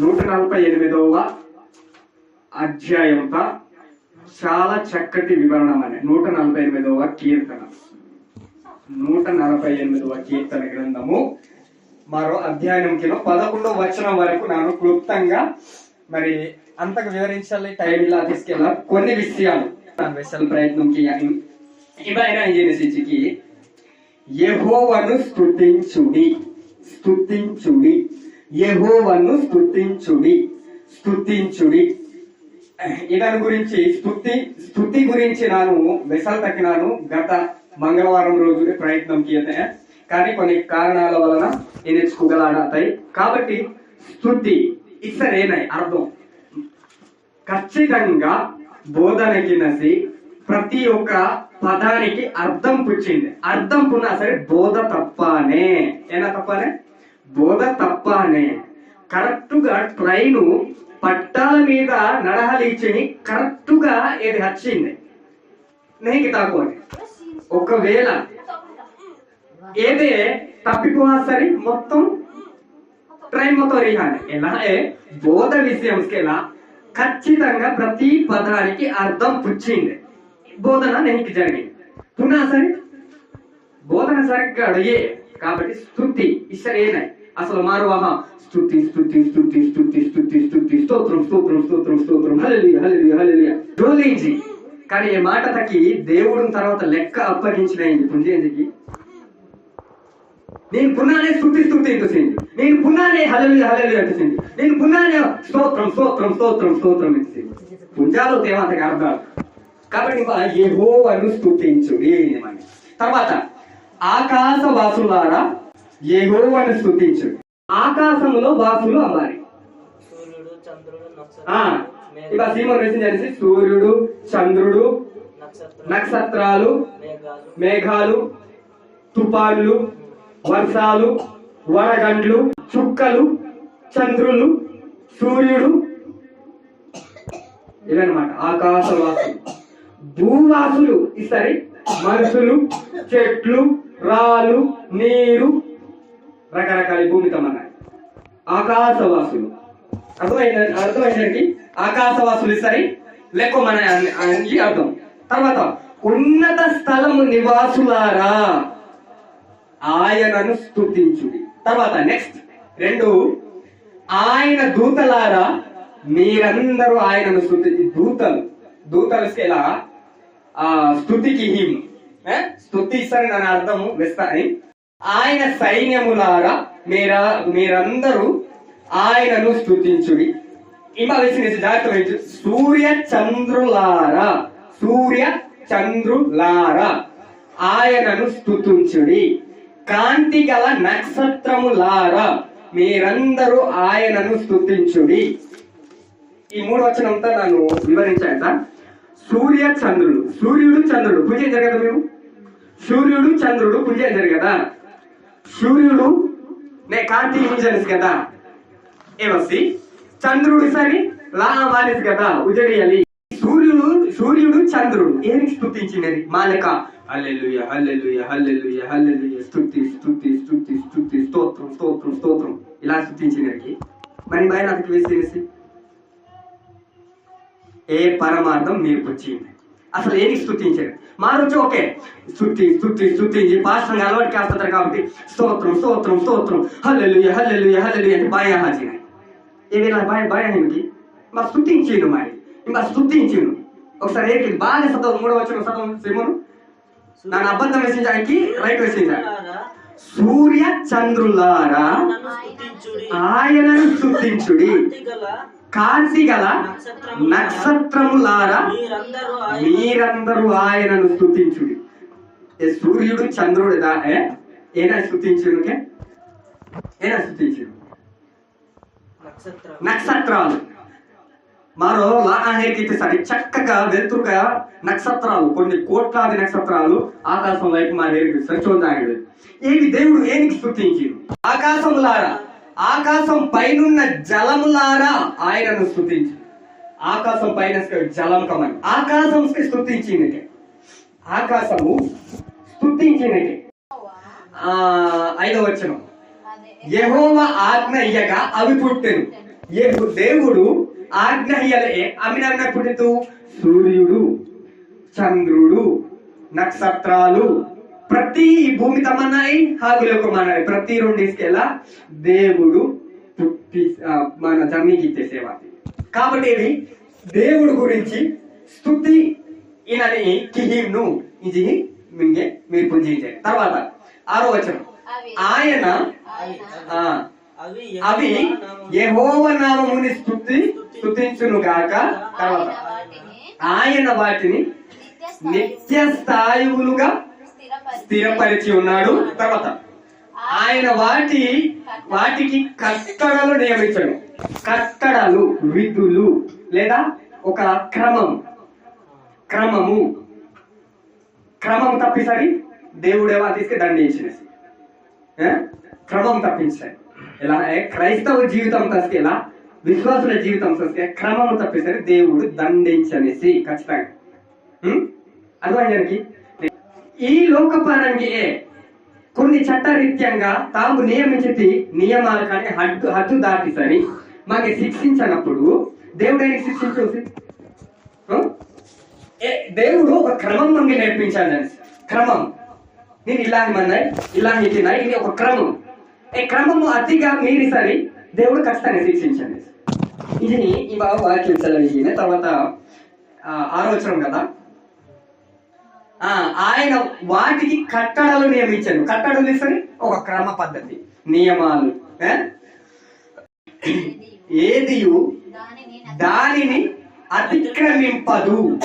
నూట నలభై ఎనిమిదవ అధ్యాయంతో చాలా చక్కటి వివరణం అనే నూట నలభై ఎనిమిదవ కీర్తన. నూట నలభై ఎనిమిదవ కీర్తన గ్రంథము. మరో అధ్యాయం కింద పదకొండవ వచనం వరకు నేను క్లుప్తంగా మరి అంతకు వివరించాలి టైం ఇలా తీసుకెళ్ళా కొన్ని విషయాలు ನಾನು ప్రయత్నం చేయాలి. ఇవైనా జెనసిస్కి యెహోవాను స్థుతించుడి స్తుతించుడి. యహోవను స్థుతించుడి స్థుతించుడి ఇతని గురించి స్థుతి స్తుతి గురించి నాను వెసల్ తక్కినాను గత మంగళవారం రోజు ప్రయత్నం చేస్తే కానీ కొన్ని కారణాల వలన ఇది నేర్చుకోగలతాయి కాబట్టి స్తుతి ఇసరేనాయి అర్థం. ఖచ్చితంగా బోధనకి నసి ప్రతి ఒక్క పదానికి అర్థం పుచ్చింది. అర్థం పున్నా సరే బోధ తప్పనే. ఏనా తప్పనే? బోధ తప్పనే అనే కరెక్టుగా ట్రైన్ పట్టాల మీద నడహలిచ్చి కరెక్టుగా ఏది ఇది వచ్చింది నెయ్యి తాకోని ఒకవేళ ఏదే తప్పిపోవా సరే మొత్తం ట్రైన్ మొత్తం రీహాని ఎలా? ఏ? బోధ విషయంకెలా ఖచ్చితంగా ప్రతి పదానికి అర్థం పుచ్చింది. బోధన నెనికి జరిగింది. పునా సరే బోధన సరిగ్గా అడిగే కాబట్టి స్థుతి ఇసరేనాయి అసలు మారువాహ స్థుతి స్థుతి స్థుతి స్థుతి స్థుతి స్థుతి స్తోత్రం స్తోత్రం స్తోత్రం స్తోత్రం హల్లెలూయా హల్లెలూయా హల్లెలూయా. డోలించి కానీ ఈ మాట తకి దేవుడిని తర్వాత లెక్క అప్పగించిన పుంజేందుకి నేను పునానే స్థుతి స్థుతి అంటుంది నేను పునానే హలలి హలలి అంటుంది నేను పునానే స్తోత్రం స్తోత్రం స్తోత్రం స్తోత్రం అంటుంది పుంజాలో దేవంతకి అర్థాలు కాబట్టి యెహోవాను స్తుతించుడి అని. తర్వాత ఆకాశ వాసులారా యెహోవాను స్తుతించుడి ఆకాశములో వాసులు ఆ ఇక సీమన్ వేసింది అనేసి సూర్యుడు చంద్రుడు నక్షత్రాలు మేఘాలు తుఫాన్లు వర్షాలు వడగండ్లు చుక్కలు చంద్రులు సూర్యుడు. ఇవన్నమాట ఆకాశవాసులు. భూవాసులు ఈసారి మనుషులు చెట్లు రాళ్ళు నీరు రకరకాల భూమితో అన్నాయి ఆకాశవాసులు. అర్థమైన అర్థమైందండి? ఆకాశవాసులు సరే లెక్క మన అని అర్థం. తర్వాత ఉన్నత స్థలము నివాసులారా. ఆయనను స్థుతించుడి తర్వాత నెక్స్ట్ రెండు ఆయన దూతలారా. మీరందరూ ఆయనను స్థుతించి దూతలు. దూతలు ఎలా? ఆ స్తుతికి హిం ఏ? స్తుతి ఇస్తారని దాని అర్థము వేస్తారని ఆయన సైన్యములారా మీరా మీరందరూ ఆయనను స్తుతించుడి ఇంకా వేసిన జాగ్రత్త సూర్య చంద్రులారా సూర్య చంద్రులారా ఆయనను స్తుతించుడి కాంతి గల నక్షత్రములారా మీరందరూ ఆయనను స్తుతించుడి ఈ మూడు వచనంతో నన్ను వివరించాను సార్ సూర్య చంద్రుడు. సూర్యుడు చంద్రుడు. పూజించారు కదా మేము సూర్యుడు చంద్రుడు పూజించారు కదా? సూర్యుడు నే కాంతి ఇంజన్స్ కదా? ఏమసి చంద్రుడు సరి లా మానేసి కదా? ఉజడియాలి సూర్యుడు సూర్యుడు చంద్రుడు. ఏమి స్థుతించినది మాలక హల్లెలూయ హల్లెలూయ హల్లెలూయ హల్లెలూయ. స్తుతి స్తుతి స్తుతి స్తుతి స్తోత్రం స్తోత్రం స్తోత్రం. ఇలా స్థుతించినది మరి బయట అతనికి వేసేసి ఏ పరమార్థం మీరు వచ్చింది అసలు ఏది స్థుతించారు మారొచ్చు ఓకే. స్థుతి స్థుతి స్థుతించి పాస్టర్గా అలవాటు కాస్తారు కాబట్టి స్తోత్రం స్తోత్రం స్తోత్రం. హల్లెలూయ హల్లెలూయ హల్లెలూయ అంటే బాయ్ హాజీ ఏమి బాయ్ బాయ్ ఆయనకి మరి స్థుతించిండు మరి. ఇంకా స్థుతించిండు ఒకసారి ఏంటి బాగా సతం మూడో వచ్చిన సతం సిమును నన్ను అబద్ధం వేసించడానికి రైట్ సూర్యులారా, సూర్య చంద్రులారా ఆయనను స్థుతించుడి కాంతి గల నక్షత్రములారా మీరందరూ ఆయన మీరందరూ ఆయనను స్థుతించుడి. సూర్యుడు చంద్రుడు? ఏనా స్థుతించుడు? ఏనా స్థుతించుడు? నక్షత్రం నక్షత్రాలు. మరో లాహేకి సరి చక్కగా వెలుతురుగా నక్షత్రాలు కొన్ని కోట్లాది నక్షత్రాలు ఆకాశం వైపు మా దగ్గరికి సరిచూడాడు ఏమి దేవుడు ఏనికి స్థుతించిండు? ఆకాశములారా. ఆకాశం పైనున్న జలములారా ఆయనను స్థుతించి ఆకాశం పైన జలం కమని ఆకాశం స్థుతించింది ఆకాశము స్థుతించినది ఆ ఐదవ వచనం. యహోవ ఆజ్ఞ ఇయ్యగా అవి పుట్టెను. దేవుడు ఆజ్ఞ ఇయ్యలే. అమినమ్మ పుట్టితూ సూర్యుడు చంద్రుడు నక్షత్రాలు ప్రతి భూమి తమన్నాయి హాగులకు మన్నాయి ప్రతి రెండు తీసుకెళ్ళా దేవుడు పుట్టి మన జమీకి ఇచ్చేసేవాది కాబట్టి ఇది దేవుడు గురించి స్థుతి ఇనని కిహింను ఇది మింగే మీరు పుంజించండి తర్వాత ఆరో వచనం. ఆయన ఆ, అవి అవి యెహోవా నామమున యెహోవ నామముని స్థుతి స్థుతించును గాక తర్వాత ఆయన వాటిని నిత్య స్థాయువులుగా స్థిరపరిచి ఉన్నాడు తర్వాత. ఆయన వాటి వాటికి కట్టడలు నియమించడు కట్టడలు విధులు లేదా ఒక క్రమం. క్రమము. క్రమం తప్పిసరి దేవుడేవా తీసుకు దండించినసి క్రమం తప్పించాలి ఎలా? క్రైస్తవ జీవితం తస్తే ఎలా? విశ్వాసుల జీవితం తస్తే క్రమం తప్పిసరి దేవుడు దండించనేసి ఖచ్చితంగా. అర్థమైందానికి ఈ లోకపారానికి కొన్ని చట్టరీత్యంగా తాము నియమించి నియమాలు కానీ హద్దు హద్దు దాటి సరి మాకు శిక్షించినప్పుడు దేవుడు ఆయన శిక్షించు దేవుడు ఒక క్రమం మనకి నేర్పించాలి క్రమం. నేను ఇలా ఇమ్మన్నాయి ఇలా ఇచ్చినాయి ఇది ఒక క్రమం. ఏ క్రమము అతిగా మీరి సరి దేవుడు ఖచ్చితంగా శిక్షించండి. ఇది ఈ బాబు వాక్యం చదివిన తర్వాత ఆ, ఆలోచన కదా ఆయన వాటికి కట్టడలు నియమించాను కట్టడలు తీసుకొని ఒక క్రమ పద్ధతి నియమాలు ఏది దానిని అతిక్రమింపదు.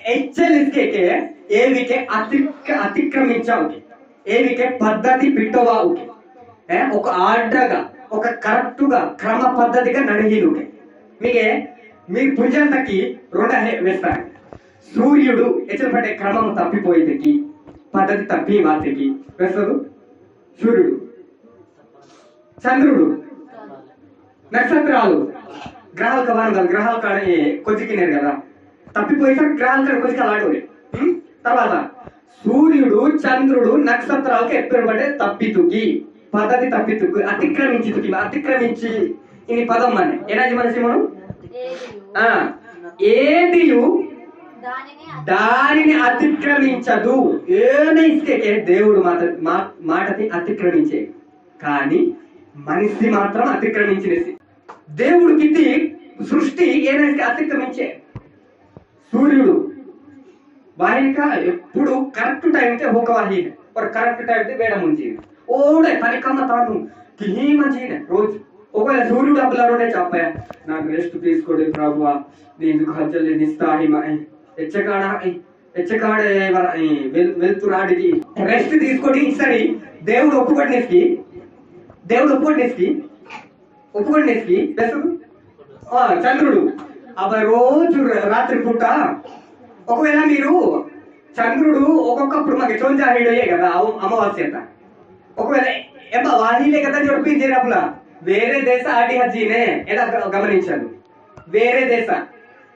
హెచ్చరికే ఏవికే అతి అతిక్రమించావుకి ఏవికే పద్ధతి బిట్టవావుకి ఒక ఆర్డర్గా ఒక కరెక్టుగా క్రమ పద్ధతిగా నడిగినుకే మీకే మీ భుజంతకి రుణ వేస్తాను సూర్యుడు ఎచ్చపడే క్రమం తప్పిపోయేదికి పద్ధతి తప్పి వాటికి వేస్తాడు సూర్యుడు చంద్రుడు నక్షత్రాలు గ్రహాలు కవాను కదా గ్రహాలు కాడ కొద్దికినారు కదా. తప్పిపోయితే గ్రహాలు కాడ కొద్దిగా అలాడోరే తర్వాత సూర్యుడు చంద్రుడు నక్షత్రాలకు ఎప్పుడుపడే తప్పితుకి పద్ధతి తప్పితుకు అతిక్రమించి అతిక్రమించి ఇది పదం అని ఏనాది మనసి మనం ఆ, ఏదియు దానిని అతిక్రమించదు. ఏమి ఇస్తే దేవుడు మాట మా- మాటని అతిక్రమించే. కానీ మనిషి మాత్రం అతిక్రమించినది. దేవుడికి సృష్టి ఏదైతే అతిక్రమించే? సూర్యుడు. వాహిక ఎప్పుడు కరెక్ట్ టైం ఒక వాహిక ఒక కరెక్ట్ టైంకి వేడ ఉంది. ఓడే పనికమ్మ తాను మంచిగా రోజు. ఒకవేళ సూర్యుడు అబ్బలారోడే చెప్పాయా నాకు రెస్ట్ తీసుకోండి ప్రభు నేను హజ్జలు నిస్తాహి ఎచ్చకాడ ఎచ్చకాడ వెళ్తురాడికి రెస్ట్ తీసుకొని సరి దేవుడు ఒప్పుకొట్టేసి దేవుడు ఒప్పుకొట్టేసి ఒప్పుకొట్టేసి ఆ, చంద్రుడు. అబ్బా రోజు రాత్రి పూట ఒకవేళ మీరు చంద్రుడు ఒక్కొక్కప్పుడు మాకు చోంజాహిడయే కదా అమావాస్య అంట ఒకవేళ ఏమో వాహిలే కదా జొడిపించేటప్పుడు వేరే దేశ ఆటి హజ్జీనే ఎలా గమనించాను వేరే దేశ.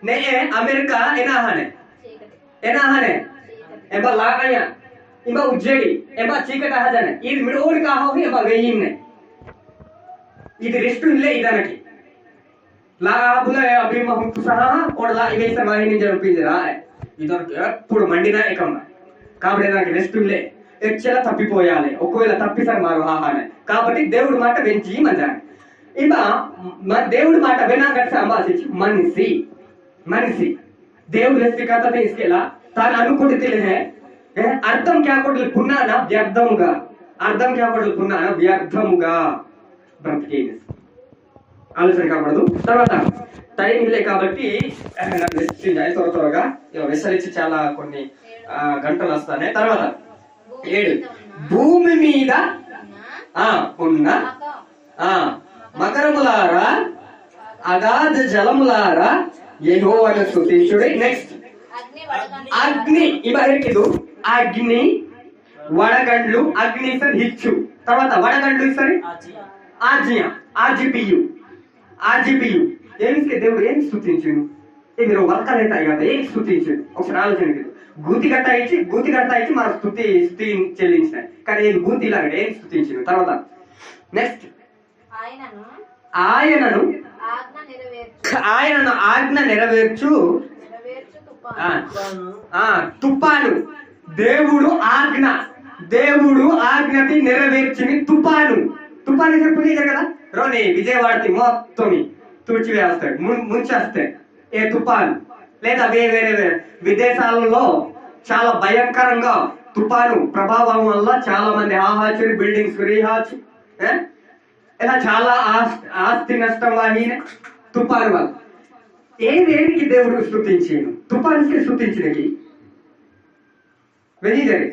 నే అమెరికా ఎనాహానే ఎనాహానే ఎంబ లాగయ్య ఎంబ ఉజ్జయిడి ఎంబ చీకటి హజానే ఇది మిడోడి కాహోహి ఎంబ వెయ్యిన్నే ఇది రెస్ట్ ఇల్లే ఇదనకి లాభుల అభిమహం సహా కొడలా ఇవేస వాహిని జరిపించరా ఇదొరకు ఎప్పుడు మండినా ఏకమ్మ కాబట్టి దానికి రెస్ట్ ఇల్లే ఎచ్చల తప్పిపోయాలి ఒకవేళ తప్పిసారి మారు ఆహానే కాబట్టి దేవుడి మాట వెంచి మంజాలి ఇక మ- దేవుడి మాట వినాక సంభాషించి మనిషి మనిషి. దేవుడు కథ తీసుకెళ్ళా తాను అనుకుంటే తెలిసే అర్థం క్యాపటల్ పున్నాన? వ్యర్థముగా. అర్థం క్యాపటల్ పున్నాన? వ్యర్థముగా. బ్రతికేది ఆలోచన కాకూడదు. తర్వాత టైం లే కాబట్టి త్వర త్వరగా. విసరించి చాలా కొన్ని ఆ, గంటలు వస్తాయి తర్వాత ఏడు. భూమి మీద ఆ ఉన్న ఆ మకరములారా అగాధ జలములారా యెహోవను స్తుతించుడి నెక్స్ట్ అగ్ని ఇవరికిదు అగ్ని వడగండ్లు అగ్ని ఇస్తారు హిచ్చు. తర్వాత వడగండ్లు ఆచి ఆజ్ఞ. ఆజిపియు ఆజిపియు ఏమి దేవుడు ఏం స్థుతించును మీరు వర్కలేతాయి కదా ఏం స్థుతించును ఒకసారి ఆలోచన గూతి గట్ట ఇచ్చి గూతి గట్ట ఇచ్చి మన స్థుతి స్థుతి చెల్లించినాయి. కానీ ఏది గూతి లాగా ఏం స్థుతించును తర్వాత. నెక్స్ట్ ఆయనను ఆయనను ఆయనను ఆజ్ఞ నెరవేర్చు. తుపాను. దేవుడు ఆజ్ఞ. దేవుడు ఆజ్ఞని నెరవేర్చిన తుపాను. తుపాను చెప్పు కదా? రోని విజయవాడకి మొత్తం తుడిచివేస్తాడు. ము- ముంచేస్తాడు. ఏ తుపాను? లేదా వేరే వేరే విదేశాలలో చాలా భయంకరంగా తుపాను ప్రభావం వల్ల చాలా మంది ఆహాచులు బిల్డింగ్స్ రీహాచు? ఇలా చాలా ఆస్తి నష్టం వాహిన తుపాను వల్ల. ఏ దేనికి దేవుడు స్థుతించాను తుపానికి స్థుతించినకి వెజిటరీ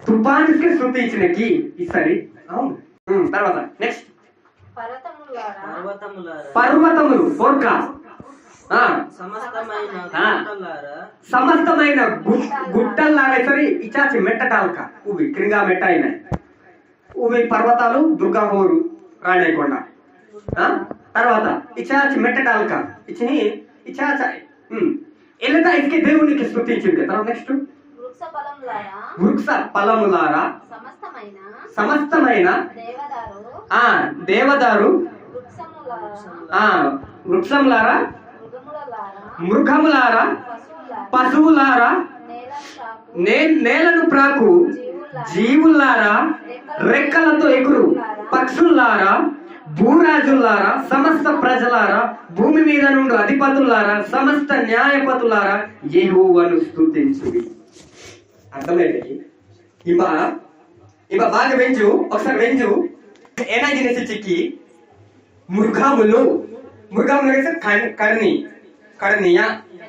తుపానికి స్థుతించినకి ఈసారి అవును. తర్వాత నెక్స్ట్ పర్వతములు ఫోర్కా. సమస్తమైన గుట్టల్లారా? సరే ఇచాచి మెట్టటాల్క ఉవి క్రింగా మెట్ట అయిన ఉవి పర్వతాలు దుర్గాహోరు. రాణేకొండ ఆ? తర్వాత ఇచాచి మెట్టటాల్క ఇచ్చి ఇచాచ ఎల్లట ఇసుకే దేవునికి స్థుతించింది. తర్వాత నెక్స్ట్ వృక్ష ఫలములారా ఫలములారా సమస్తమైన? సమస్తమైన? దేవదారు? ఆ దేవదారు. ఆ వృక్షములారా? మృగములారా? పశువులారా? నేలను ప్రాకు. జీవుల్లారా రెక్కలతో ఎగురు. పక్షుల్లారా భూరాజుల్లారా సమస్త ప్రజలారా భూమి మీద నుండి అధిపతులారా సమస్త న్యాయపతులారా యెహోవాను స్తుతించుడి అర్థమైంది? ఇవ ఇవ బాగా వెంచు ఒకసారి వెంచు ఏనాజినసి చిక్కి మృగములు మృగములు కర్ణి కర్ణియ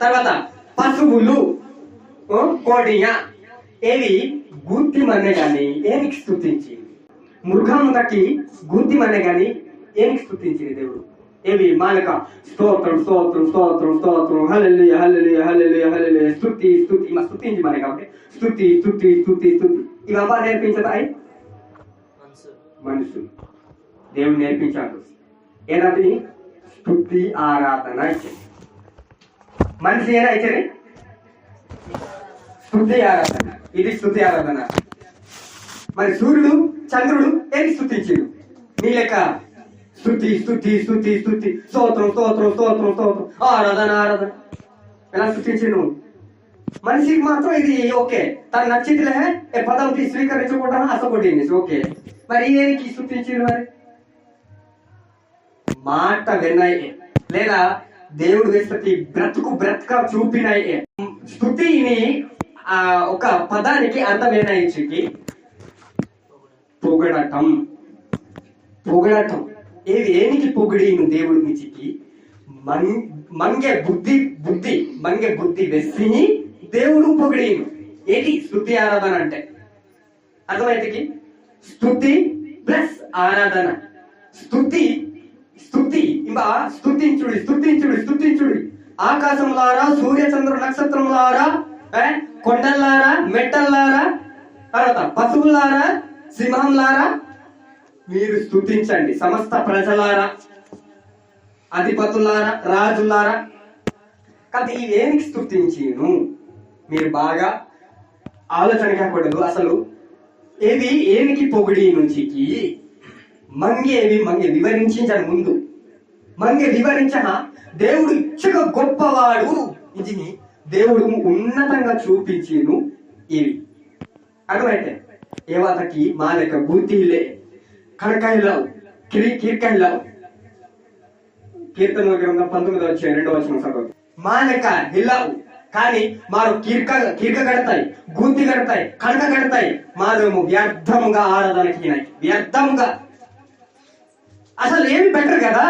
తర్వాత పశువులు ఓ, కోడియ ఏవి? గుత్తి కానీ ఏమి స్థుతించింది స్థుతించింది మృగములకి గుత్తి మన్నే గాని ఏనికి స్థుతించింది దేవుడు? ఏవి మాలక స్తోత్రం స్తోత్రం స్తోత్రం స్తోత్రం. హల్లెలూయ హల్లెలూయ హల్లెలూయ హల్లెలూయ. స్తుతి స్తుతి. మా స్తుతించి మన కాబట్టి. స్తుతి స్తుతి స్తుతి స్తుతి. ఇవమ్మా నేర్పించదాయి మనసు మనుషులు. దేవుడు నేర్పించాడు. ఏదది స్తుతి ఆరాధన ఇచ్చింది మనిషి ఏనా ఇచ్చింది స్తుతి ఆరాధన. ఇది స్తుతి ఆరాధన. మరి సూర్యుడు చంద్రుడు ఏది స్థుతించాడు నీ లెక్క. స్తుతి స్థుతి స్తుతి స్థుతి స్తోత్రం స్తోత్రం స్తోత్రం స్తోత్రం. ఆరాధన ఆరాధన. ఎలా స్థుతించాడు మనిషికి మాత్రం ఇది ఓకే. తను నచ్చిందిలే ఏ పదం తీ స్వీకరించకుండా అసపడింది ఓకే. మరి ఏనికి స్థుతించాడు మరి? మాట విన్నాయి లేదా దేవుడు వేస్తే బ్రతుకు బ్రతక చూపినాయి. స్థుతిని ఆ ఒక పదానికి అర్థమేనాయికి పొగడటం. పొగడటం. ఏది ఏనికి పొగిడిను దేవుడు మిచికి మం- మంగే బుద్ధి బుద్ధి మంగే బుద్ధి వెస్సిని దేవుడు పొగిడిను. ఏది? స్థుతి ఆరాధన అంటే. అర్థమైతే స్థుతి ప్లస్ ఆరాధన. స్థుతి స్థుతి. ఇంకా స్థుతించుడి స్థుతించుడి స్థుతించుడి. ఆకాశములారా సూర్య చంద్ర నక్షత్రములారా కొండల్లారా మెట్టల్లారా? తర్వాత పశువులారా సింహంలారా మీరు స్థుతించండి సమస్త ప్రజలారా అధిపతులారా రాజులారా కాబట్టి ఇవేనికి స్థుతించిను మీరు బాగా ఆలోచన కాకూడదు అసలు ఏవి ఏనికి పొగిడి నుంచికి? మంగేవి మంగే వివరించించను ముందు. మంగే వివరించన దేవుడు ఇచ్చక గొప్పవాడు. ఇది దేవుడు ఉన్నతంగా చూపించిను ఇవి. అర్థమైతే? ఏవాతకి మాలక బూతిలే కడకాయలావు కిరి కీర్కాయలావు కీర్తన గ్రంథం పంతొమ్మిది వచ్చే రెండో వచ్చిన సభకు మాలక హిల్లావు కానీ మారు కీర్క కీర్క కడతాయి గూతి కడతాయి కడక కడతాయి. మాదేమో వ్యర్థముగా ఆరాధనకి వ్యర్థముగా. అసలు ఏమి బెటర్ కదా?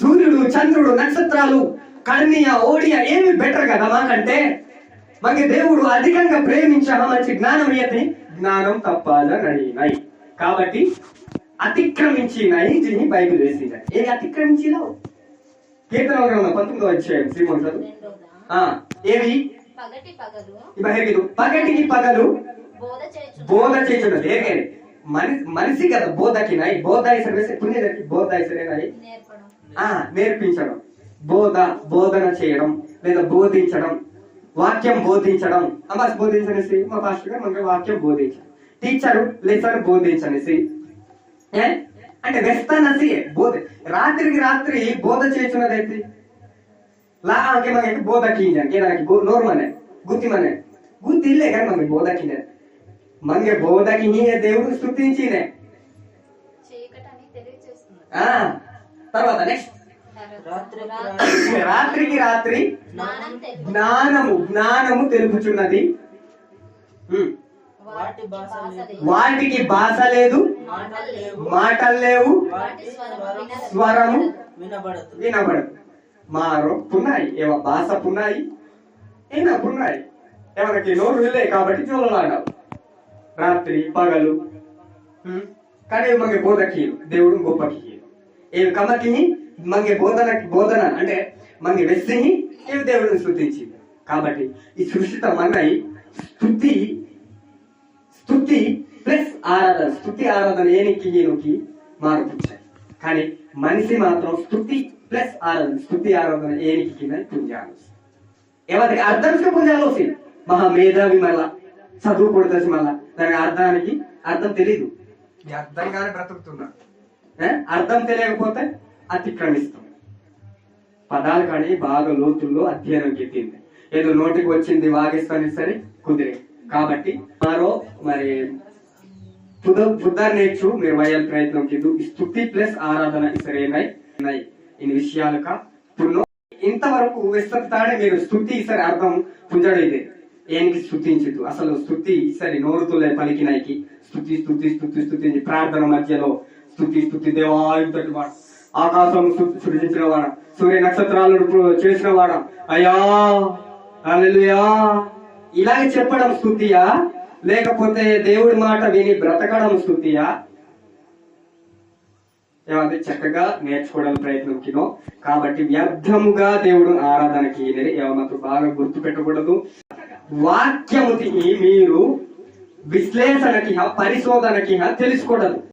సూర్యుడు చంద్రుడు నక్షత్రాలు కర్ణీయ ఓడియ ఏమి బెటర్ కదా మాకంటే? మాకు దేవుడు అధికంగా ప్రేమించామా మంచి జ్ఞానం ఇయతని జ్ఞానం తప్పాలనడినాయి కాబట్టి అతిక్రమించినాయి దీన్ని బైబిల్ వేసింది. ఏది అతిక్రమించినావు కీర్తన గ్రంథం పంతొమ్మిదో వచ్చాయి ఆ ఏవి హెరిగిదు పగటికి పగలు బోధ చేసిన లేకే మనిషి మనిషి కదా బోధకి నాయి బోధ సర్వేసి పుణ్యదకి బోధ ఆ నేర్పించడం. బోధ బోధన చేయడం లేదా బోధించడం. వాక్యం బోధించడం. అమ్మాస్ బోధించనేసి మా పాస్టర్ గారు మనకి వాక్యం బోధించారు. టీచరు లెసన్ బోధించనేసి అంటే వెస్తానసి బోధ. రాత్రికి రాత్రి బోధ చేస్తున్నదైతే? లా ఆంకే మనకి బోధ కీంజాను కేదానికి నోర్మనే గుత్తి మనే. గుత్తి ఇల్లే కానీ మనకి బోధ కీనే మనకి బోధ కీనే దేవుడు స్థుతించినే? తర్వాత నెక్స్ట్ రాత్రికి రాత్రి. జ్ఞానము జ్ఞానము తెలుపుచున్నది. వాటికి భాష లేదు. మాటలు లేవు. స్వరము వినబడదు. మారో పున్నాయి. ఏవ భాష పున్నాయి? ఏనా పున్నాయి? ఎవరికి నోరు వెళ్ళే కాబట్టి చూడలాడావు. రాత్రి పగలు. కానీ మంగే బోధకీయులు. దేవుడు గొప్పకీయులు ఏవి కమకి మంగే బోధన బోధన అంటే మంగే వెస్సిని ఇవి దేవుడిని స్థుతించింది కాబట్టి ఈ సృష్టిత మన్నై స్థుతి స్థుతి ప్లస్ ఆరాధన స్థుతి ఆరాధన ఏనికి ఈయనకి మార్పుచ్చాయి కానీ మనిషి మాత్రం స్థుతి ప్లస్ ఆరాధన స్థుతి ఆరాధన ఏనికి కింద పుంజాలు ఎవరికి అర్థంకి పుంజాలు వస్తుంది మహా మేధావి మళ్ళా చదువు కొడుతుంది మళ్ళా దానికి అర్థానికి అర్థం తెలీదు. ఈ అర్థంగానే బ్రతుకుతున్నా? అర్థం తెలియకపోతే అతిక్రమిస్తాం. పదాలు కానీ బాగా లోతుల్లో అధ్యయనం చెప్పింది. ఏదో నోటికి వచ్చింది వాగిస్తాను సరే కుదిరే. కాబట్టి మరో మరి పుద పుదర్నేచ్చు మీరు వయల్ ప్రయత్నం కింద స్థుతి ప్లస్ ఆరాధన సరేనాయి ఉన్నాయి విషయాలు విషయాలుక ఇంతవరకు విస్తృతాడే మీరు స్థుతి ఈసారి అర్థం పుంజడైతే ఏనికి స్థుతించదు అసలు స్థుతి ఈసారి నోరుతులే పలికినాయికి. స్థుతి స్థుతి స్థుతి స్థుతి ప్రార్థన మధ్యలో స్థుతి స్థుతి దేవా ఇంతటి వాడు ఆకాశం సృ- సృజించిన వాడ సూర్య నక్షత్రాలను చేసిన వాడ అయ్యా హల్లెలూయా. ఇలాగే చెప్పడం స్థుతియా లేకపోతే దేవుడి మాట విని బ్రతకడం స్థుతియా ఏమంటే చక్కగా నేర్చుకోవడానికి ప్రయత్నం కినో కాబట్టి వ్యర్థముగా దేవుడు ఆరాధనకి ఏమన్నా బాగా గుర్తు పెట్టకూడదు వాక్యముకి మీరు విశ్లేషణకి పరిశోధనకి తెలుసుకోవడదు